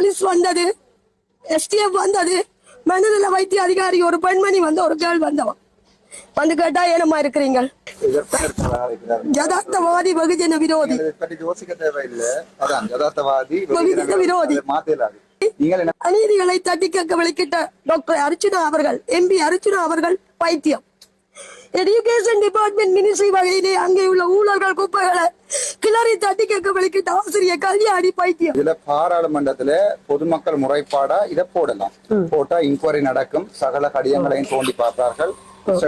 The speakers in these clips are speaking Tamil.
போலீஸ் வந்தது. எஸ்டிஎஃப் வந்தது. மனநல வைத்திய அதிகாரி ஒரு பெண்மணி வந்து ஒரு கேள் வந்தவன் வந்து கேட்டா ஏனமா இருக்கிறீங்க எதற்காக யதார்த்தவாதி வெகுஜன விரோதி. இதை வெகுஜன விரோதி. அநீதிகளை தட்டி கேட்க விளக்கிட்ட டாக்டர் அர்ச்சுனா அவர்கள் எம்பி அர்ச்சுனா அவர்கள் பைத்தியம். எஜுகேஷன் டிபார்ட்மெண்ட் மினிஸ்ட்ரி வகையிலே அங்கே உள்ள ஊழல்கள் குப்பைகளை கிளறி தட்டி கேட்க விளக்கிட்ட ஆசிரியர் கல்யாணி பைத்தியம் இதுல பாராளுமன்றத்துல பொதுமக்கள் முறைப்பாடா இதை போடலாம் போட்டா இன்கொயரி நடக்கும் சகல கடிதங்களையும் தோண்டி பார்ப்பார்கள்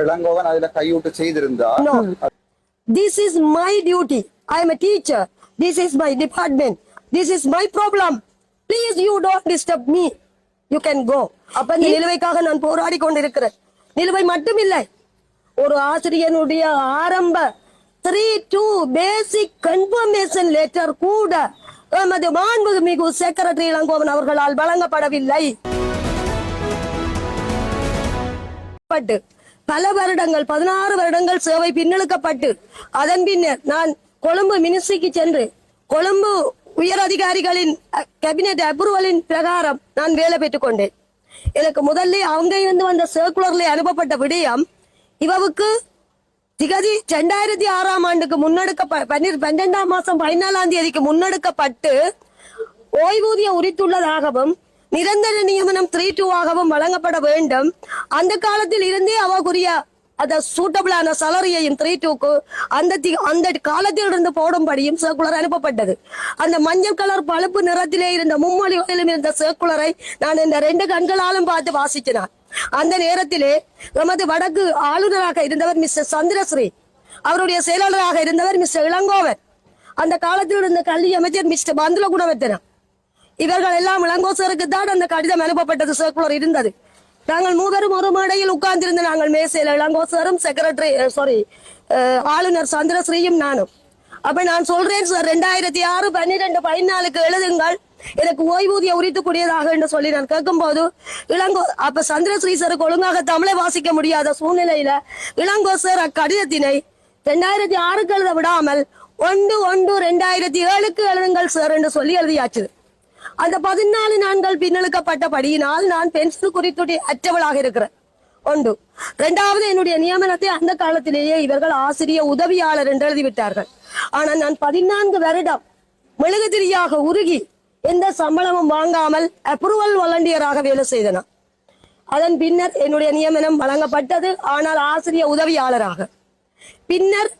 இளங்கோவன் அதுல கையூட்டு செய்திருந்தா is my duty. I am a teacher. This is my department. This is my problem. Please, you don't disturb me. You can go. அப்ப நிலுவைக்காக நான் போராடி கொண்டிருக்கிறேன் நிலுவை மட்டுமில்லை ஒரு ஆசிரியனுடைய ஆரம்ப three two basic confirmation letter கூட எமது மாண்புமிகு செக்ரட்டரி இளங்கோவன் அவர்களால் வழங்கப்படவில்லை. பல வருடங்கள் பதினாறு வருடங்கள் சேவை பின்னெழுக்கப்பட்டு அதன் பின்னர் நான் கொழும்பு மினிஸ்ட்ரிக்கு சென்று கொழும்பு உயர் அதிகாரிகளின் கேபினெட் அப்ரூவலின் பிரகாரம் நான் வேலை பெற்றுக் கொண்டேன். எனக்கு முதல்ல அவங்க இருந்து வந்த சர்க்குலர்ல அனுப்பப்பட்ட விடயம் இவவுக்கு திகதி ரெண்டாயிரத்தி ஆறாம் ஆண்டுக்கு முன்னெடுக்க பன்னெண்டாம் மாசம் பதினாலாம் தேதிக்கு முன்னெடுக்கப்பட்டு ஓய்வூதியம் உரித்துள்ளதாகவும் நிரந்தர நியமனம் த்ரீ டூ ஆகவும் வழங்கப்பட வேண்டும். அந்த காலத்தில் இருந்தே அவக்குரிய அந்த சூட்டபிளான சலரியையும் த்ரீ டூக்கு அந்த அந்த காலத்தில் இருந்து போடும்படியும் சர்க்குலர் அனுப்பப்பட்டது. அந்த மஞ்சள் கலர் பழுப்பு நிறத்திலே இருந்த மும்மொழிகளிலும் இருந்த சர்க்குலரை நான் இந்த ரெண்டு கண்களாலும் பார்த்து வாசிக்கிறான் அந்த நேரத்திலே நமது வடக்கு ஆளுநராக இருந்தவர் மிஸ்டர் சந்திரஸ்ரீ அவருடைய செயலாளராக இருந்தவர் மிஸ்டர் இளங்கோவர் அந்த காலத்தில் இருந்த கல்வி அமைச்சர் மிஸ்டர் பந்துல குணவர்த்தனம் இவர்கள் எல்லாம் இளங்கோசருக்கு தான் அந்த கடிதம் அனுப்பப்பட்டது சர்க்குலர் இருந்தது. நாங்கள் மூவரும் ஒரு மேடையில் உட்கார்ந்திருந்த நாங்கள் மேசையில் இளங்கோசரும் செக்ரட்டரி சாரி ஆளுநர் சந்திரஸ்ரீயும் நானும். அப்ப நான் சொல்றேன் சார் ரெண்டாயிரத்தி ஆறு பன்னிரெண்டு பதினாலுக்கு எழுதுங்கள். எனக்கு ஓய்வூதியம் உரித்துக்கூடியதாக என்று சொல்லி நான் கேட்கும்போது இளங்கோ அப்ப சந்திரஸ்ரீ சாருக்கு ஒழுங்காக தமிழை வாசிக்க முடியாத சூழ்நிலையில இளங்கோ சார் அக்கடிதத்தினை ரெண்டாயிரத்தி ஆறுக்கு எழுத விடாமல் ஒன்று ஒன்று ரெண்டாயிரத்தி ஏழுக்கு எழுதுங்கள் சார் என்று சொல்லி எழுதியாச்சு. அந்த பதினாலு நாட்கள் பின்னழுக்கப்பட்டபடியினால் நான் பென்ஷன் குறித்துடைய அற்றவளாக இருக்கிறேன். ஒன்று. இரண்டாவது என்னுடைய நியமனத்தை அந்த காலத்திலேயே இவர்கள் ஆசிரிய உதவியாளர் என்று எழுதிவிட்டார்கள். ஆனால் நான் பதினான்கு வருடம் மெழுகுதிரியாக உருகி எந்த சம்பளமும் வாங்காமல் அப்ரூவல் வாலண்டியராக வேலை செய்தன. அதன் பின்னர் என்னுடைய நியமனம் வழங்கப்பட்டது. ஆனால் ஆசிரிய உதவியாளராக. பின்னர்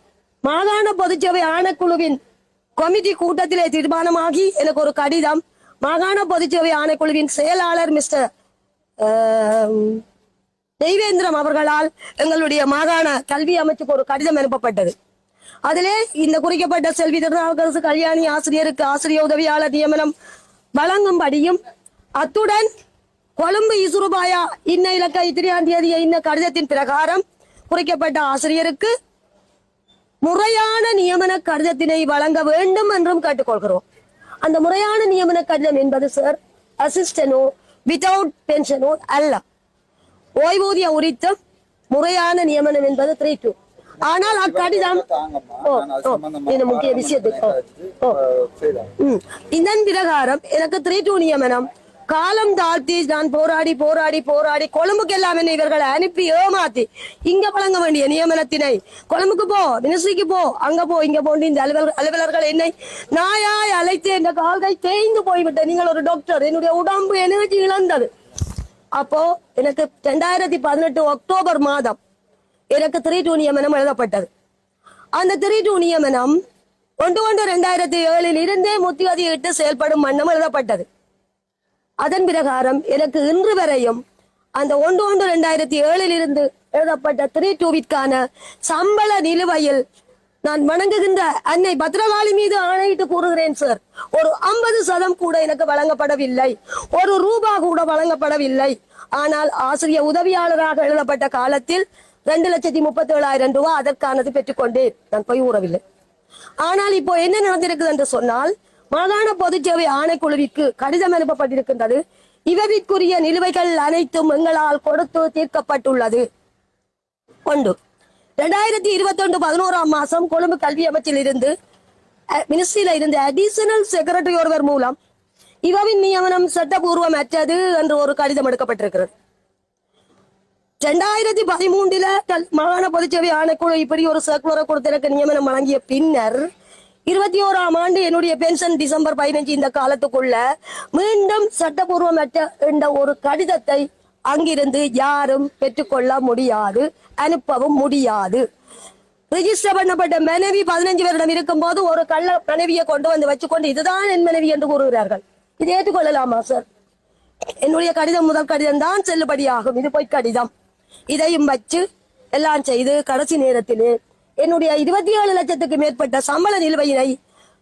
மாகாண பொதுச்சபை ஆணைக்குழுவின் கமிட்டி கூட்டத்திலே தீர்மானமாகி எனக்கு ஒரு கடிதம் மாகாண பொதுச்சபை ஆணைக்குழுவின் செயலாளர் மிஸ்டர் தெய்வேந்திரம் அவர்களால் எங்களுடைய மாகாண கல்வி அமைச்சுக்கு ஒரு கடிதம் அனுப்பப்பட்டது. அதிலே இந்த குறிக்கப்பட்ட செல்வி திருநாவுக்கரசு கல்யாணி ஆசிரியருக்கு ஆசிரிய உதவியாளர் நியமனம் வழங்கும்படியும் அத்துடன் கொழும்பு இசுருபாயா இன்ன இலக்க இத்திரியாம் தேதிய இன்ன கடிதத்தின் பிரகாரம் குறிக்கப்பட்ட ஆசிரியருக்கு முறையான நியமன கடிதத்தினை வழங்க வேண்டும் என்றும் கேட்டுக்கொள்கிறோம். அந்த முறையான நியமன கடிதம் என்பது சார் அசிஸ்டனோ வித்தவுட் பென்ஷனோ அல்ல. ஓய்வூதிய உரித்தம் முறையான நியமனம் என்பது த்ரீ டூ ஆனால் அக்கடிதம் இந்த முக்கிய விஷயத்துக்கு. இதன் பிரகாரம் எனக்கு த்ரீ டூ நியமனம் காலம் தாழ்த்தி நான் போராடி போராடி போராடி கொழும்புக்கு எல்லாம் என்னை இவர்களை அனுப்பி ஏமாத்தி இங்க வழங்க வேண்டிய நியமனத்தினை. கொழும்புக்கு போ மினிஸ்ட்ரிக்கு போ அங்க போ இங்க போண்டு இந்த அலுவலர் அலுவலர்கள் என்னை நாயாய் அழைத்து என்ற கால்கை தேய்ந்து போய்விட்ட நீங்கள் ஒரு டாக்டர் என்னுடைய உடம்பு எனர்ஜி இழந்தது. அப்போ எனக்கு ரெண்டாயிரத்தி பதினெட்டு அக்டோபர் மாதம் எனக்கு த்ரீ நியமனம் எழுதப்பட்டது. அந்த திரீட்டு நியமனம் ஒன்று ஒன்று ரெண்டாயிரத்தி ஏழில் இருந்தே முத்தியதியிட்டு செயல்படும் வண்ணம் எழுதப்பட்டது. அதன் பிரகாரம் எனக்கு இன்று வரையும் அந்த ஒன்று ஒன்று ரெண்டாயிரத்தி ஏழில் இருந்து எழுதப்பட்ட த்ரீ டூவிற்கான சம்பள நிலுவையில் நான் வணங்குகின்ற அன்னை பத்ரகாளி மீது ஆணையிட்டு கூறுகிறேன் சார் ஒரு ஐம்பது சதம் கூட எனக்கு வழங்கப்படவில்லை. ஒரு ரூபா கூட வழங்கப்படவில்லை. ஆனால் ஆசிரியர் உதவியாளராக எழுதப்பட்ட காலத்தில் ரெண்டு லட்சத்தி முப்பத்தி ஏழாயிரம் ரூபாய் அதற்கானது பெற்றுக்கொண்டேன் நான் போய் ஊறவில்லை. ஆனால் இப்போ என்ன நடந்திருக்குது என்று சொன்னால் மாகாண பொதுச்சேவை ஆணைக்குழுவிற்கு கடிதம் அனுப்பப்பட்டிருக்கின்றது. இவவிற்குரிய நிலுவைகள் அனைத்தும் எங்களால் கொடுத்து தீர்க்கப்பட்டுள்ளது. ஒன்று. ரெண்டாயிரத்தி இருபத்தி ஒன்று பதினோராம் மாசம் கொழும்பு கல்வி அமைச்சில் இருந்து மினிஸ்ட்ரியில இருந்து அடிஷனல் செக்ரட்டரி ஒருவர் மூலம் இவவின் நியமனம் சட்டபூர்வமற்றது என்று ஒரு கடிதம் எடுக்கப்பட்டிருக்கிறது. ரெண்டாயிரத்தி பதிமூன்றுல மாகாண பொதுச்சேவை ஆணைக்குழு இப்படி ஒரு சர்க்குலரை கொடுத்து எனக்கு நியமனம் வழங்கிய பின்னர் இருபத்தி ஓராம் ஆண்டு என்னுடைய பென்ஷன் டிசம்பர் பதினஞ்சு இந்த காலத்துக்குள்ள மீண்டும் சட்டபூர்வமற்ற என்ற ஒரு கடிதத்தை அங்கிருந்து யாரும் பெற்றுக்கொள்ள முடியாது அனுப்பவும் முடியாது. ரிஜிஸ்டர் பண்ணப்பட்ட மனைவி பதினஞ்சு வருடம் இருக்கும் போது ஒரு கள்ள மனைவியை கொண்டு வந்து வச்சுக்கொண்டு இதுதான் என் மனைவி என்று கூறுகிறார்கள். இது ஏற்றுக்கொள்ளலாமா சார் என்னுடைய கடிதம் முதல் கடிதம் தான் செல்லுபடியாகும். இது போய் கடிதம். இதையும் வச்சு எல்லாம் செய்து கடைசி நேரத்திலே என்னுடைய இருபத்தி ஏழு லட்சத்துக்கு மேற்பட்ட சம்பள நிலுவையினை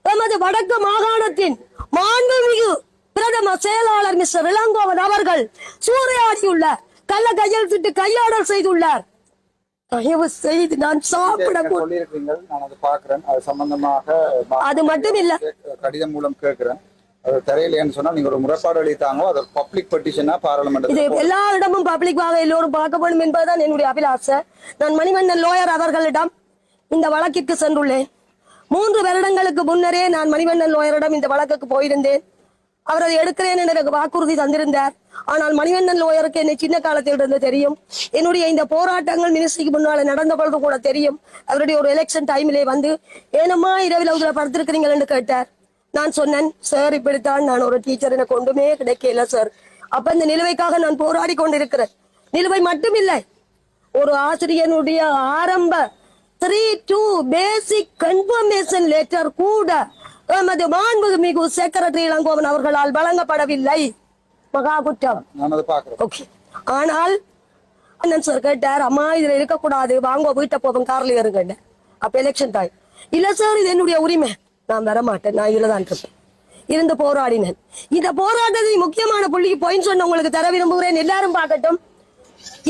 எமது வடக்கு மாகாணத்தின் மாண்புமிகு பிரதம செயலாளர் மிஸ்டர் இளங்கோவன் அவர்கள் சூறையாடியுள்ளார் கள்ள கையெழுத்திட்டு கையாடல் செய்துள்ளார். தயவு செய்து நான் சாப்பிட அது மட்டும் இல்ல கடிதம் மூலம் கேட்கிறேன். அது தெரியலையேன்னு சொன்னா நீங்க ஒரு முறைப்பாடு அளித்தாங்க அது பப்ளிக் பெட்டிஷனா இது பாராளுமன்றத்தில் எல்லா இடமும் பப்ளிக்காக எல்லோரும் பார்க்க வேண்டும் என்பதுதான் என்னுடைய அபிலாசை. நான் மணிவண்ணன் லோயர் அவர்களிடம் இந்த வழக்கிற்கு சென்றுள்ளேன். மூன்று வருடங்களுக்கு முன்னரே நான் மணிவண்ணன் லோயரிடம் இந்த வழக்குக்கு போயிருந்தேன். அவர் அதை எடுக்கிறேன் என்று எனக்கு வாக்குறுதி தந்திருந்தார். ஆனால் மணிவண்ணன் லோயருக்கு என்னை சின்ன காலத்தில் இருந்து தெரியும். என்னுடைய இந்த போராட்டங்கள் மினிஸ்ட்ரிக்கு முன்னால நடந்த பொழுது கூட தெரியும். அவருடைய ஒரு எலெக்ஷன் டைமிலே வந்து ஏனம்மா இரவில் இதுல படுத்திருக்கிறீங்கள் என்று கேட்டார். நான் சொன்னேன் சார் இப்படித்தான் நான் ஒரு டீச்சர் எனக்கு ஒன்றுமே கிடைக்கல சார். அப்ப இந்த நிலுவைக்காக நான் போராடி கொண்டிருக்கிறேன். நிலுவை மட்டுமில்லை ஒரு ஆசிரியனுடைய ஆரம்ப three two basic confirmation letter கூட எமது மாண்புமிகு செக்ரட்டரி இளங்கோவன் அவர்களால் வழங்கப்படவில்லை. மகா குற்றம். ஓகே ஆனால் அண்ணன் சார் கேட்டார் அம்மா இதுல இருக்கக்கூடாது. வாங்க வீட்டை போவோம். கார்ல ஏறுங்க அப்ப எலெக்ஷன் டைம் இல்ல சார் இது என்னுடைய உரிமை. நான் வரமாட்டேன் நான் இதுல தான் இருப்பேன் இருந்து போராடினேன். இந்த போராட்டத்தை முக்கியமான புள்ளிக்கு பாயிண்ட் சொன்ன உங்களுக்கு தர விரும்புகிறேன். எல்லாரும் பார்க்கட்டும்.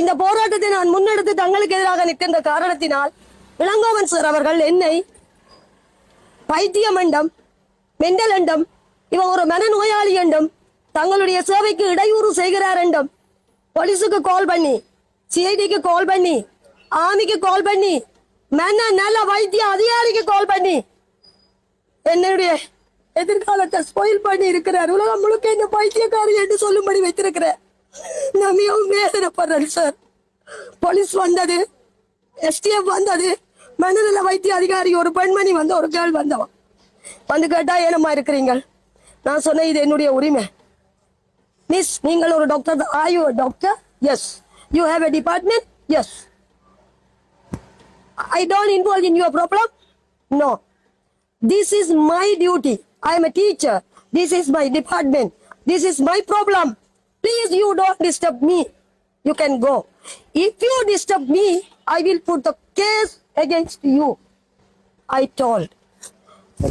இந்த போராட்டத்தை நான் முன்னெடுத்து தங்களுக்கு எதிராக நிற்கின்ற காரணத்தினால் இளங்கோவன் சார் அவர்கள் என்னை பைத்திய மண்டம் மெண்டல் என்றும் இவன் ஒரு மனநோயாளி என்றும் தங்களுடைய சேவைக்கு இடையூறு செய்கிறார் என்றும் போலீஸுக்கு கால் பண்ணி சிஐடிக்கு கால் பண்ணி ஆமிக்கு கால் பண்ணி மன நல்ல வைத்திய அதிகாரிக்கு கால் பண்ணி என்னுடைய எதிர்காலத்தை ஸ்பாயில் பண்ணி இருக்கிறார். உலகம் முழுக்க இந்த பைத்தியக்காரி என்று சொல்லும்படி வைத்திருக்கிறார் நான் மிகவும் வேதனைப்படுறேன் சார் போலீஸ் வந்தது எஸ்டிஎஃப் வந்தது. மனநல வைத்திய அதிகாரி ஒரு பெண்மணி வந்து ஒரு கேள் வந்தவன் வந்து கேட்டா ஏனமா இருக்கிறீங்க? நான் சொன்னேன் இது என்னுடைய உரிமை. மிஸ் நீங்கள் ஒரு doctor are you doctor as you have a department as I don't involve in your problem no This is my duty. I am a teacher. This is my department. This is my problem. Please, you don't disturb me. You can go. If you disturb me, I will put the case against you. I told.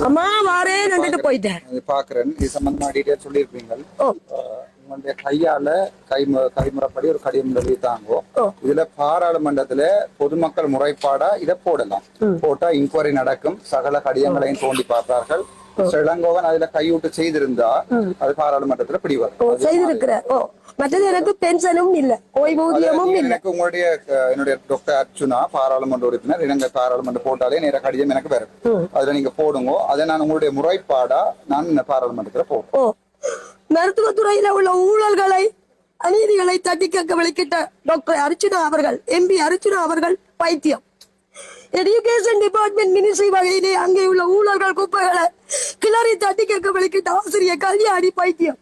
அம்மா வாரேன் வந்துட்டு போயிட்டேன் அது பாக்குறேன் இது சம்பந்தமா டீடைல் சொல்லியிருப்பீங்க ஓ அஹ் உங்களுடைய கையால கைமு கைமுறைப்படி ஒரு கடிதம் எழுதித்தாங்கோ. இதுல பாராளுமன்றத்துல பொதுமக்கள் முறைப்பாடா இதை போடலாம். போட்டா இன்கொயரி நடக்கும். சகல கடிதங்களையும் தோண்டி பார்த்தார்கள் இளங்கோவன் அதுல கையூட்டு செய்திருந்தா அது பாராளுமன்றத்துல பிடிவார் செய்திருக்கிற. ஓ மற்றது எனக்கு பென்ஷனும் இல்ல ஓய்வூதியமும் இல்ல. எனக்கு உங்களுடைய என்னுடைய டாக்டர் அர்ச்சுனா பாராளுமன்ற உறுப்பினர் இலங்கை பாராளுமன்ற போட்டாலே நேர கடிதம் எனக்கு வரும். அதுல நீங்க போடுங்க அதை நான் உங்களுடைய முறைப்பாடா நான் பாராளுமன்றத்துல போடுறேன். ஓ மருத்துவத்துறையில உள்ள ஊழல்களை அநீதிகளை தட்டி கேட்க விளக்கிட்ட டாக்டர் அர்ச்சுனா அவர்கள் எம்பி அர்ச்சுனா அவர்கள் பைத்தியம். எஜுகேஷன் டிபார்ட்மெண்ட் மினிஸ்ட்ரி வகையிலே அங்கே உள்ள ஊழல்கள் குப்பைகளை கிளறி தட்டி கேட்க விளக்கிட்ட ஆசிரியர் கல்யாணி பைத்தியம்.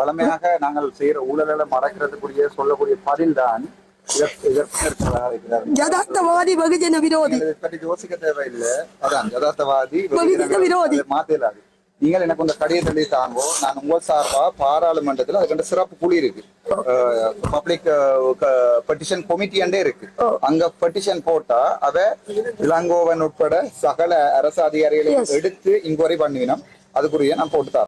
வளமையாக நாங்கள் செய்யற ஊழலை மறைக்கிறதுக்குரிய சொல்லக்கூடிய பதில் தான் யதார்த்தவாதி வெகுஜன விரோதி. யோசிக்க தேவையில்லை. அதான் யதார்த்தவாதி விரோதி. மாத்தலாது. நீங்கள் எனக்கு இந்த கடிதத்தை தாங்கோ. நான் உங்கள் சார்பா பாராளுமன்றத்துல அதுக்கு சிறப்பு குழு இருக்கு. பப்ளிக் பெட்டிஷன் கமிட்டி இருக்கு. அங்க பெட்டிஷன் போட்டா அவ இளங்கோவன் உட்பட சகல அரசு அதிகாரிகளையும் எடுத்து இன்கொயரி பண்ணுவினோம். அதுக்குரிய நான் போட்டு